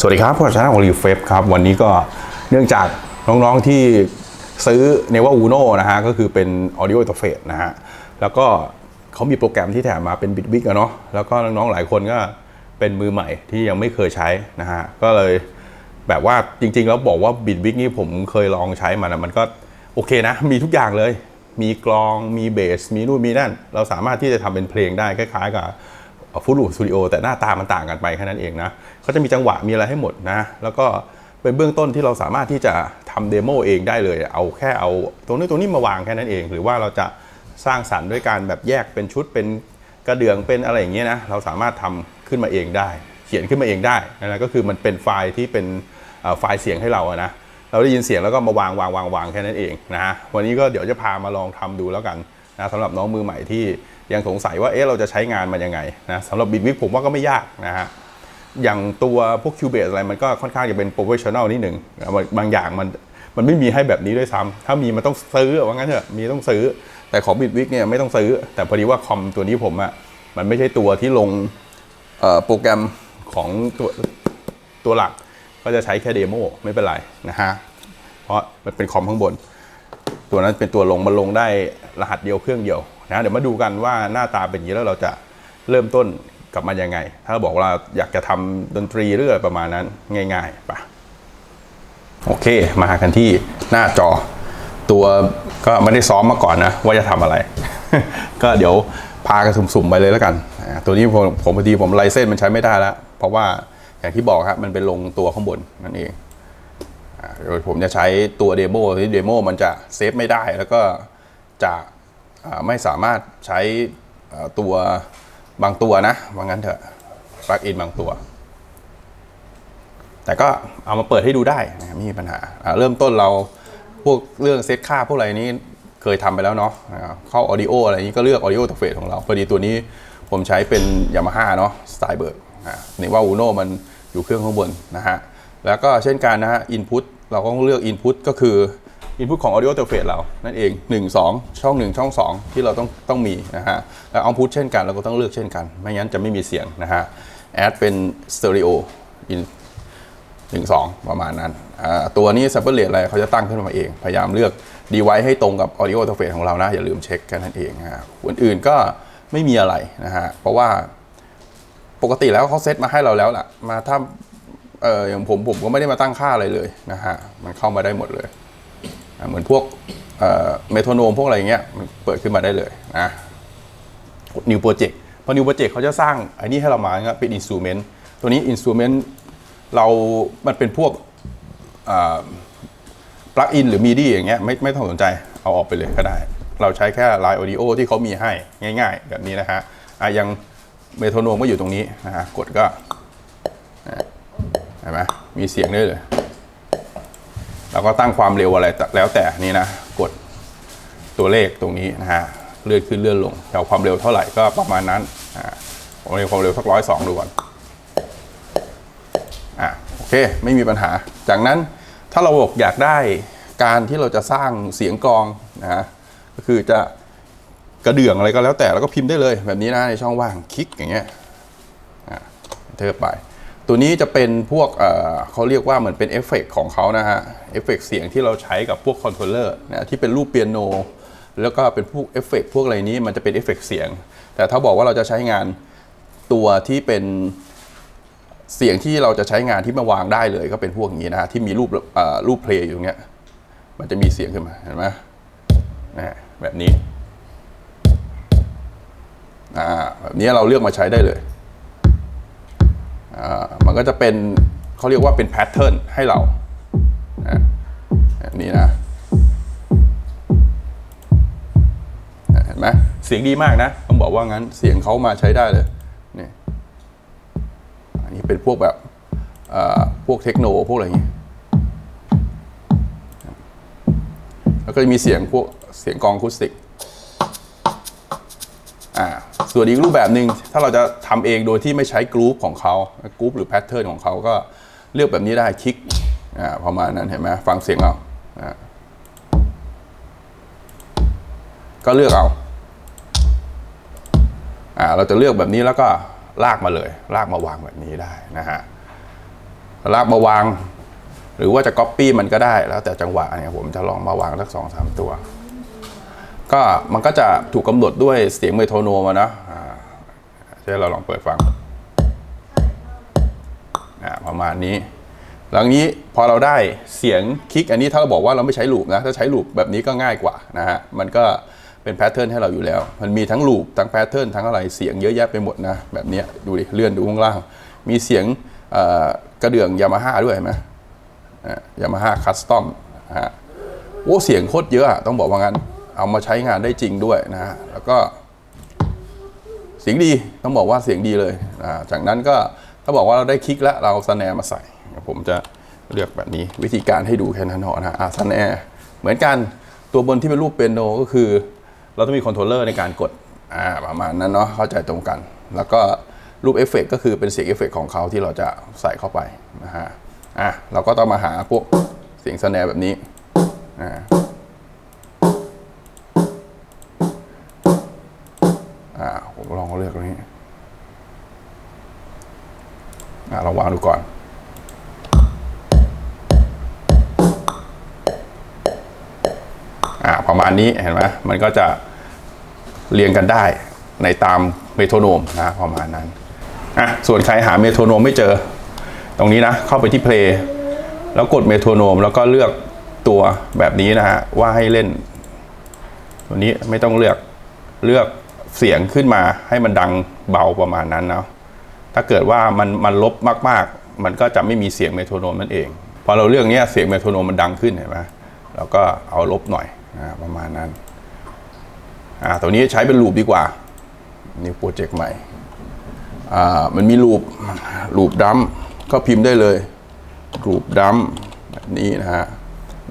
สวัสดีครับผมชนะของรีเฟฟครับ วันนี้ก็เนื่องจากน้องๆที่ซื้อเนว่าอูโนนะฮะ ก็คือเป็น Audio Interface นะฮะ แล้วก็เขามีโปรแกรมที่แถมมาเป็นบิ t วิกอะเนาะแล้วก็น้องๆหลายคนก็เป็นมือใหม่ที่ยังไม่เคยใช้นะฮะ ก็เลยแบบว่าจริงๆ แล้วบอกว่าบิ t วิกนี่ผมเคยลองใช้มันะมันก็โอเคนะ มีทุกอย่างเลย มีกลองมีเบสมีนู่นมีนั่น เราสามารถที่จะทำเป็นเพลงได้คล้ายๆกับ ฟูลูสตูดิโอแต่หน้าตามันต่างกันไปแค่นั้นเองนะเขาจะมีจังหวะมีอะไรให้หมดนะ แล้วก็เป็นเบื้องต้นที่เราสามารถที่จะทำเดโมเองได้เลย เอาแค่เอาตรงนี้ตรงนี้มาวางแค่นั้นเอง หรือว่าเราจะสร้างสรรค์ด้วยการแบบแยกเป็นชุดเป็นกระเดื่องเป็นอะไรอย่างเงี้ยนะเราสามารถทำขึ้นมาเองได้ เขียนขึ้นมาเองได้นะก็คือมันเป็นไฟล์ที่เป็นไฟล์เสียงให้เราอะนะเราได้ยินเสียงแล้วก็มาวางวางวางวางแค่นั้นเองนะฮะวันนี้ก็เดี๋ยวจะพามาลองทำดูแล้วกัน นะสำหรับน้องมือใหม่ที่ยังสงสัยว่าเอ๊ะเราจะใช้งานมันยังไงนะสำหรับบิ t วิกผมว่าก็ไม่ยากนะฮะอย่างตัวพวก Cubase อะไรมันก็ค่อนข้างจะเป็น professional นิดหนึ่งบางอย่างมันมันไม่มีให้แบบนี้ด้วยซ้ำถ้ามีมันต้องซื้อว่างั้นเถอะมีต้องซื้อ แต่ของ Bitwig เนี่ยไม่ต้องซื้อ แต่พอดีว่าคอมตัวนี้ผมอะ่ะมันไม่ใช่ตัวที่ลงโปรแกรมของตัวตัวหลัก ก็จะใช้แค่เดโมไม่เป็นไรนะฮะเพราะมันเป็นคอมข้างบน ตัวนั้นเป็นตัวลงมันลงได้รหัสเดียวเครื่องเดียวนะเดี๋ยวมาดูกันว่าหน้าตาเป็นอย่างนี้แล้วเราจะเริ่มต้นกับมันยังไง ถ้าบอกว่าอยากจะทำดนตรีหรืออะไรประมาณนั้นง่ายๆปะโอเค มาหากันที่หน้าจอ ตัวก็ไม่ได้ซ้อมมาก่อนนะ ว่าจะทำอะไร ก็เดี๋ยวพากันสุ่มๆไปเลยแล้วกัน ตัวนี้ผมผมพอดีผมไลเส้นมันใช้ไม่ได้แล้ว เพราะว่าอย่างที่บอกครับมันเป็นลงตัวข้างบนนั่นเอง โดยผมจะใช้ตัวเดโมที่เดโมมันจะเซฟไม่ได้ แล้วก็จะไม่สามารถใช้ตัวบางตัวนะว่างั้นเถอะปลั๊กอินบางตัว แต่ก็เอามาเปิดให้ดูได้นะไม่มีปัญหา เริ่มต้นเราพวกเรื่องเซตค่าพวกอะไรนี้เคยทำไปแล้วเนาะเข้าออดิโออะไรนี้ก็เลือกออดิโอตัวเฟสของเรา พอดีตัวนี้ผมใช้เป็นยามาฮ่าเนาะสไตล์เบิร์กนี่ว่าอูโนมันอยู่เครื่องข้างบนนะฮะ แล้วก็เช่นกันนะฮะ input เราก็ต้องเลือก input ก็คือ input ของ audio interface เรานั่นเอง 1 2 ช่อง 1 ช่อง 2 ที่เราต้องต้องมีนะฮะ แล้ว output เช่นกันเราก็ต้องเลือกเช่นกัน ไม่งั้นจะไม่มีเสียงนะฮะ add เป็น stereo in 1 2ประมาณนั้น ตัวนี้ sample rate อะไรเขาจะตั้งขึ้นมาเอง พยายามเลือก device ให้ตรงกับ audio interface ของเรานะ อย่าลืมเช็คกันนั่นเองนะฮะคนอื่นก็ไม่มีอะไรนะฮะ เพราะว่าปกติแล้วเขาเซตมาให้เราแล้วล่ะ มาถ้า เอออย่างผมผมก็ไม่ได้มาตั้งค่าอะไรเลยนะฮะมันเข้ามาได้หมดเลยเหมือนพวกเอ่อเมโทโนมพวกอะไรเงี้ยมันเปิดขึ้นมาได้เลยนะกด New Project พอ New Project เขาจะสร้างไอ้นี่ให้เรามาเป็นอินสตูเมนต์ตัวนี้อินสตูเมนต์เรา มันเป็นพวกปลั๊กอินหรือมีดีอย่างเงี้ยไม่ไม่ต้องสนใจเอาออกไปเลยก็ได้ เราใช้แค่ไลน์ audio ที่เขามีให้ง่าย ๆ แบบนี้นะฮะอะยังเมโทโนมก็อยู่ตรงนี้นะฮะกดก็ เห็นไหมมีเสียงได้เลยเราก็ตั้งความเร็วอะไรแล้วแต่นี่นะ กดตัวเลขตรงนี้นะฮะเลื่อนขึ้นเลื่อนลงเอาความเร็วเท่าไหร่ก็ประมาณนั้นอ่าผมเอาความเร็วสักร้อยสองดูก่อนอะโอเคไม่มีปัญหา จากนั้นถ้าเราบอกอยากได้การที่เราจะสร้างเสียงกลองนะฮะก็คือจะกระเดื่องอะไรก็แล้วแต่แล้วก็พิมพ์ได้เลยแบบนี้นะในช่องว่างคลิกอย่างเงี้ยเทอไป ตัวนี้จะเป็นพวกเเขาเรียกว่าเหมือนเป็นเอฟเฟกต์ของเขานะฮะเอฟเฟกต์เสียงที่เราใช้กับพวกคอนโทรลเลอร์นะที่เป็นรูปเปียโน แล้วก็เป็นพวกเอฟเฟกต์พวกอะไรนี้มันจะเป็นเอฟเฟกต์เสียง แต่ถ้าบอกว่าเราจะใช้งานตัวที่เป็นเสียงที่เราจะใช้งานที่มาวางได้เลยก็เป็นพวกนี้นะฮะที่มีรูปรูปเพลงอยู่ตรงเนี้ยมันจะมีเสียงขึ้นมาเห็นไหมนะแบบนี้อ่าแบบนี้เราเลือกมาใช้ได้เลยอ่า ก็จะเป็นเขาเรียกว่าเป็นแพทเทิร์นให้เรานะแบบนี้นะเห็นไหมเสียงดีมากนะต้องบอกว่างั้นเสียงเขามาใช้ได้เลยนี่อันนี้เป็นพวกแบบพวกเทคโนพวกอะไรอย่างงี้แล้วก็จะมีเสียงพวกเสียงกองคูสติก ส่วนอีกรูปแบบหนึ่งถ้าเราจะทำเองโดยที่ไม่ใช้กรุ๊ปของเขากรุ๊ปหรือแพทเทิร์นของเขาก็เลือกแบบนี้ได้คลิกอ่าประมาณนั้นเห็นไหมฟังเสียงเราอ่าก็เลือกเอาอ่าเราจะเลือกแบบนี้แล้วก็ลากมาเลย ลากมาวางแบบนี้ได้นะฮะลากมาวาง หรือว่าจะก๊อปปี้มันก็ได้แล้วแต่จังหวะเนี่ยผมจะลองมาวางสักสองสามตัว ก็มันก็จะถูกกำหนดด้วยเสียงเมโทรโนมนะเช่นเราลองเปิดฟังประมาณนี้ หลังนี้พอเราได้เสียงคลิกอันนี้ถ้าเราบอกว่าเราไม่ใช้ลูปนะ ถ้าใช้ลูปแบบนี้ก็ง่ายกว่านะฮะ มันก็เป็นแพทเทิร์นให้เราอยู่แล้ว มันมีทั้งลูปทั้งแพทเทิร์นทั้งอะไรเสียงเยอะแยะไปหมดนะ แบบนี้ดูดิ เลื่อนดูข้างล่าง มีเสียงกระเดื่องยามาฮ่าด้วยไหมยามาฮ่าคัสตอมฮะโอ้เสียงโคตรเยอะต้องบอกว่างั้น เอามาใช้งานได้จริงด้วยนะฮะแล้วก็ เสียงดีต้องบอกว่าเสียงดีเลยอ่าจากนั้นก็ถ้าบอกว่าเราได้คลิกแล้วเราสแนร์มาใส่ ผมจะเลือกแบบนี้วิธีการให้ดูแค่นั้นเถอนะอ่าสแนร์เหมือนกันตัวบนที่เป็นรูปเปียโนก็คือ เราต้องมีคอนโทรลเลอร์ในการกดอ่าประมาณนั้นเนาะเข้าใจตรงกัน แล้วก็รูปเอฟเฟกต์ก็คือเป็นเสียงเอฟเฟกต์ของเขาที่เราจะใส่เข้าไปนะฮะอะเราก็ต้องมาหาพวกเสียงสแนร์แบบนี้อ่า ลองวางดูก่อนอ่าประมาณนี้เห็นไหมมันก็จะเรียงกันได้ในตามเมโทรโนมนะประมาณนั้นอะส่วนใครหาเมโทรโนมไม่เจอ ตรงนี้นะ เข้าไปที่เพลงแล้วกดเมโทรโนม แล้วก็เลือกตัวแบบนี้นะฮะ ว่าให้เล่น ตัวนี้ไม่ต้องเลือกเลือกเสียงขึ้นมาให้มันดังเบาประมาณนั้นเนาะ ถ้าเกิดว่ามันมันลบมากๆ มันก็จะไม่มีเสียงเมโทรโนมนั่นเอง พอเราเลือกเนี้เสียงเมโทรโนมมันดังขึ้นเห็นไหมเราก็เอาลบหน่อยอ่าประมาณนั้นอ่าตัวนี้ใช้เป็นลูปดีกว่านี่โปรเจกต์ใหม่อ่ามันมีลูปลูปดัมก็พิมพ์ได้เลยลูปดัมแบบนี้นะฮะ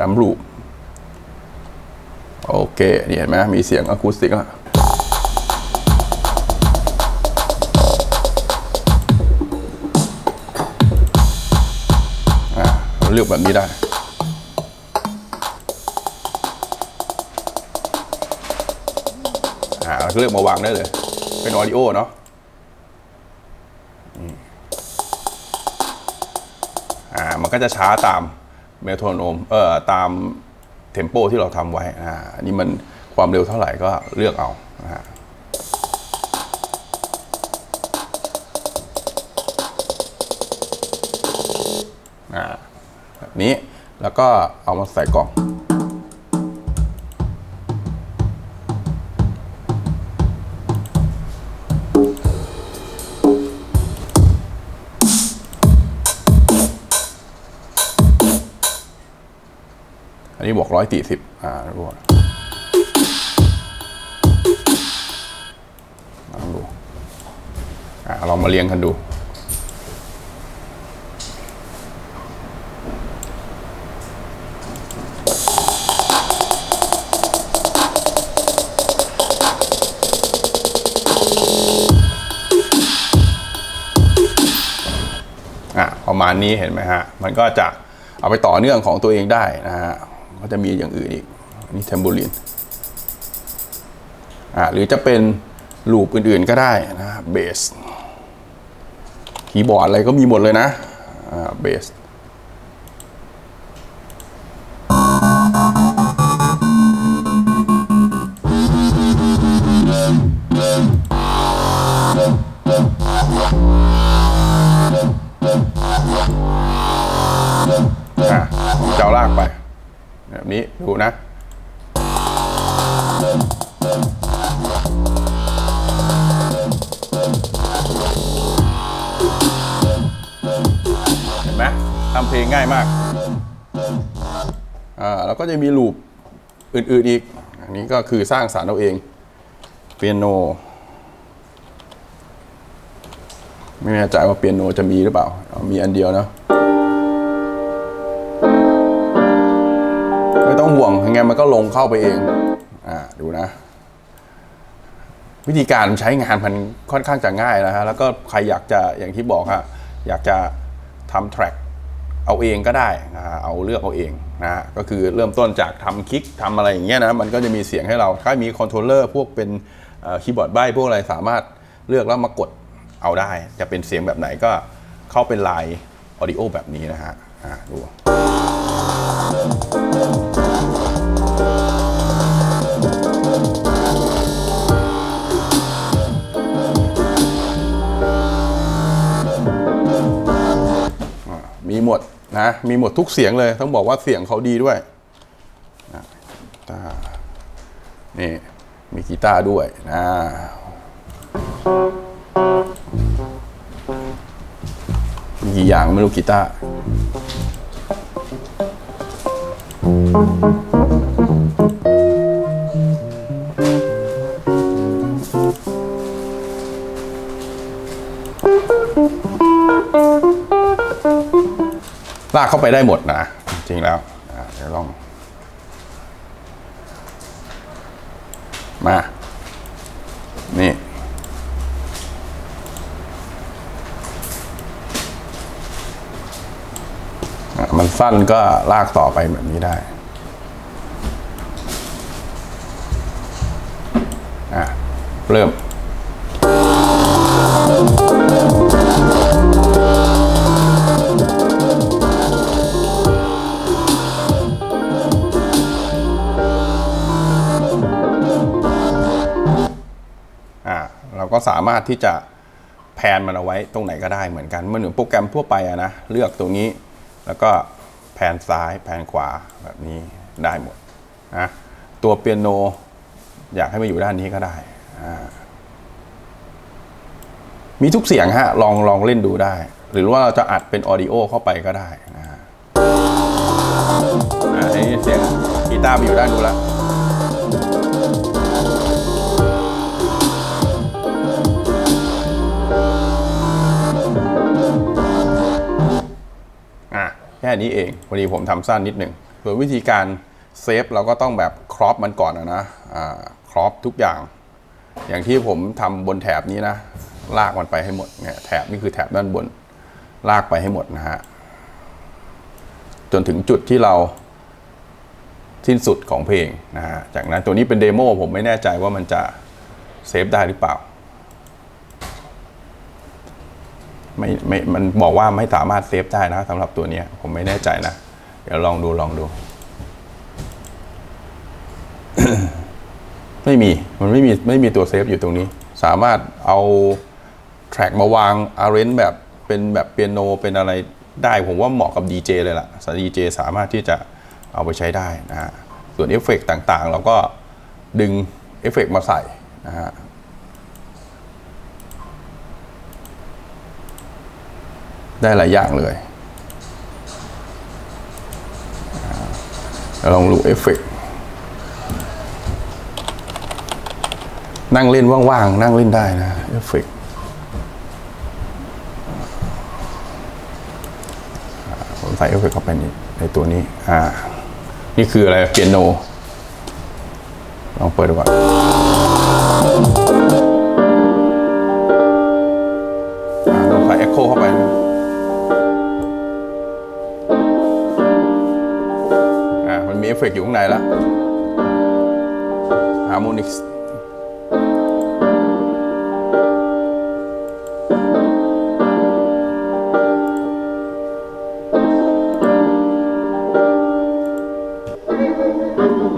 ดัมลูปโอเคเห็นไหมมีเสียงอะคูสติกแล้ เลือกแบบนี้ได้ อ่าเลือกมาวางได้เลย เป็นออดิโอเนาะอ่า มันก็จะช้าตามเมโทรโนม เอ่อ ตามเทมโปที่เราทำไว้ อ่านนี้มันความเร็วเท่าไหร่ก็เลือกเอานะฮะอ่า นี้ แล้วก็เอามาใส่กล่อง อันนี้บอกร้อยสี่สิบอ่าดูก่อนลองดูอ่าลองมาเรียงกันดู ประมาณนี้เห็นไหมฮะ มันก็จะเอาไปต่อเนื่องของตัวเองได้นะฮะ ก็จะมีอย่างอื่นอีก นี่เทมโบลินอะหรือจะเป็นลูปอื่นๆก็ได้นะเบสคีย์บอร์ดอะไรก็มีหมดเลยนะอ่าเบส อะจะเอาลากไป แบบนี้ดูนะ เห็นไหมทำเพลงง่ายมาก อ่าแล้วก็จะมีลูปอื่นๆอีก อันนี้ก็คือสร้างสารเอาเอง เปียโน ไม่แน่ใจว่าเปียโนจะมีหรือเปล่า มีอันเดียวเนะ ไม่ต้องห่วงยังไงมันก็ลงเข้าไปเอง อ่า ดูนะ วิธีการใช้งานมันค่อนข้างจะง่ายนะฮะ แล้วก็ใครอยากจะอย่างที่บอกฮะ อยากจะทำแทร็กเอาเองก็ได้นะฮะเอาเลือกเอาเองนะฮะก็คือเริ่มต้นจากทำคลิกทำอะไรอย่างเงี้ยนะ มันก็จะมีเสียงให้เรา ถ้ามีคอนโทรลเลอร์พวกเป็นคีย์บอร์ดใบพวกอะไรสามารถเลือกแล้วมากด เอาได้ จะเป็นเสียงแบบไหนก็เข้าเป็นไลน์ออดิโอแบบนี้นะฮะอ่าดูมีหมดนะ มีหมดทุกเสียงเลยต้องบอกว่าเสียงเขาดีด้วยนี่ มีกีตาร์ด้วยนะ กี่อย่างไม่รู้กีตาร์ลากเข้าไปได้หมดนะ จริงแล้วอะเดี๋ยวลอง มา นี่ อะมัน สั้นก็ลากต่อไปแบบนี้ได้อะเริ่มอ่าเราก็สามารถที่จะแพนมันเอาไว้ตรงไหนก็ได้เหมือนกันเมื่อหนึ่งโปรแกรมทั่วไปอะนะ เลือกตรงนี้แล้วก็ แพนซ้ายแพนขวาแบบนี้ได้หมดนะตัวเปียโนอยากให้มาอยู่ด้านนี้ก็ได้ มีทุกเสียงฮะ ลองลองเล่นดูได้ หรือว่าเราจะอัดเป็นออดิโอเข้าไปก็ได้นะฮะอ่าอันนี้เสียงกีตาร์ไปอยู่ด้านนู้นแล้วอะ ค่นี้เองพอดีผมทำสั้นนิดหนึ่งโดยวิธีการเซฟเราก็ต้องแบบครอปมันก่อนนะนะครอปทุกอย่าง อย่างที่ผมทำบนแถบนี้นะ ลากมันไปให้หมดเนี่ยแถบนี่คือแถบด้านบน ลากไปให้หมดนะฮะ จนถึงจุดที่เราสิ้นสุดของเพลงนะฮะ จากนั้นตัวนี้เป็นเดโมผมไม่แน่ใจว่ามันจะเซฟได้หรือเปล่า ไม่ไม่มันบอกว่าไม่สามารถเซฟได้นะสำหรับตัวนี้ผมไม่แน่ใจนะ เดี๋ยวลองดูลองดู ไม่มีมันไม่มีไม่มีตัวเซฟอยู่ตรงนี้ สามารถเอาแทร็กมาวางอาร์เรนแบบเป็นแบบเปียโนเป็นอะไรได้ผมว่าเหมาะกับดีเจเลยล่ะสดีเจสามารถที่จะเอาไปใช้ได้นะฮะส่วนเอฟเฟกต์ต่างๆ เราก็ดึงเอฟเฟกต์มาใส่นะฮะ ได้หลายอย่างเลยลองดูเอฟเฟกต์นั่งเล่นว่างๆ นั่งเล่นได้นะเอฟเฟกต์อ่าผมใส่เอฟเฟกต์เข้าไปในในตัวนี้ อ่า นี่คืออะไรเปียโน ลองเปิดดูก่อน อ่ามันมีเอฟเฟกต์อยู่ข้างในแล้ว Harmonix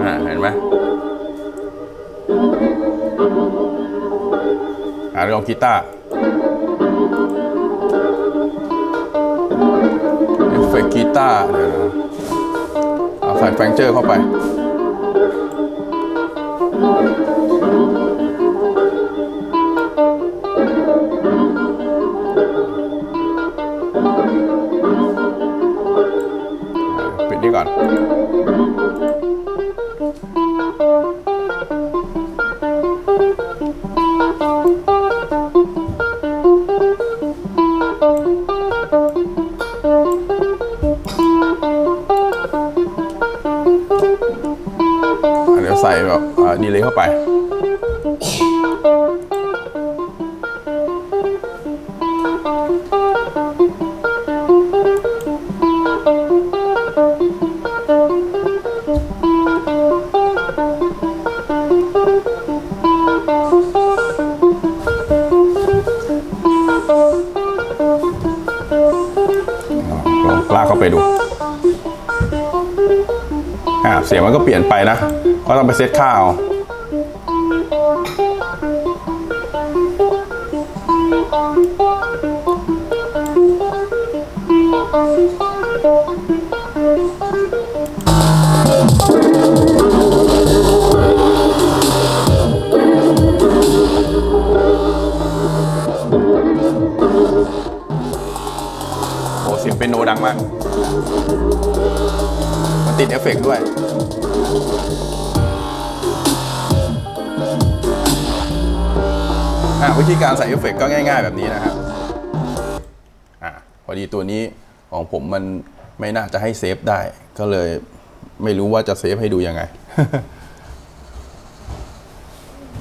อ่าเห็นไหมอ่าลองกีตาร์เอฟเฟกต์กีตาร์เดี๋ยวนะเอา ใส่แฟงเจอร์เข้าไป ปิดนี่ก่อน เสียงมันก็เปลี่ยนไปนะ ก็ต้องไปเซตค่าเอาโอ้เสียงเป็นโนดังมากมันติดเอฟเฟกต์ด้วย อะวิธีการใส่เอฟเฟกต์ก็ง่ายๆแบบนี้นะครับอะพอดีตัวนี้ของผมมันไม่น่าจะให้เซฟได้ ก็เลยไม่รู้ว่าจะเซฟให้ดูยังไง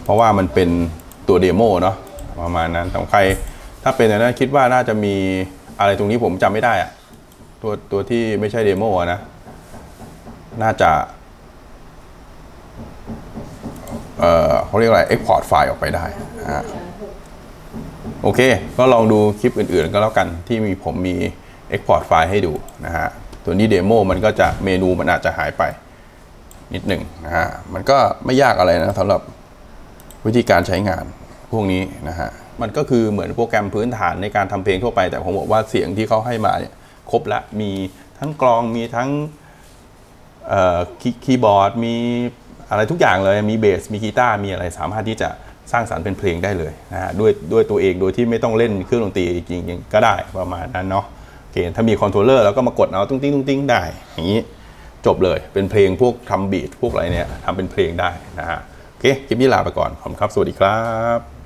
เพราะว่ามันเป็นตัวเดโมเนาะประมาณนั้นแต่ใคร ถ้าเป็นอย่างนั้นคิดว่าน่าจะมีอะไรตรงนี้ผมจำไม่ได้อะตัวตัวที่ไม่ใช่เดโมอะนะ น่าจะ เขาเรียกอะไร export ไฟล์ออกไปได้โอเค ก็ลองดูคลิปอื่นๆ ก็แล้วกันที่มีผมมี export ไฟล์ให้ดูนะฮะ ตัวนี้เดโมมันก็จะเมนูมันอาจจะหายไปนิดหนึ่งนะฮะ มันก็ไม่ยากอะไรนะสำหรับวิธีการใช้งานพวกนี้นะฮะ มันก็คือเหมือนโปรแกรมพื้นฐานในการทำเพลงทั่วไป แต่ผมบอกว่าเสียงที่เขาให้มาเนี่ยครบละมีทั้งกลองมีทั้งคีย์บอร์ดมี อะไรทุกอย่างเลยมีเบสมีกีตาร์มีอะไรสามารถที่จะสร้างสรรค์เป็นเพลงได้เลยนะฮะด้วยด้วยตัวเองโดยที่ไม่ต้องเล่นเครื่องดนตรีจริงๆก็ได้ประมาณนั้นเนาะโอเคถ้ามีคอนโทรลเลอร์แล้วก็มากดเอาตุ้งติ้งตุ้งติ้งได้ อย่างนี้จบเลยเป็นเพลงพวกทำบีทพวกอะไรเนี่ยทำเป็นเพลงได้นะฮะโอเคคลิปนี้ลาไปก่อนขอบคุณครับ สวัสดีครับ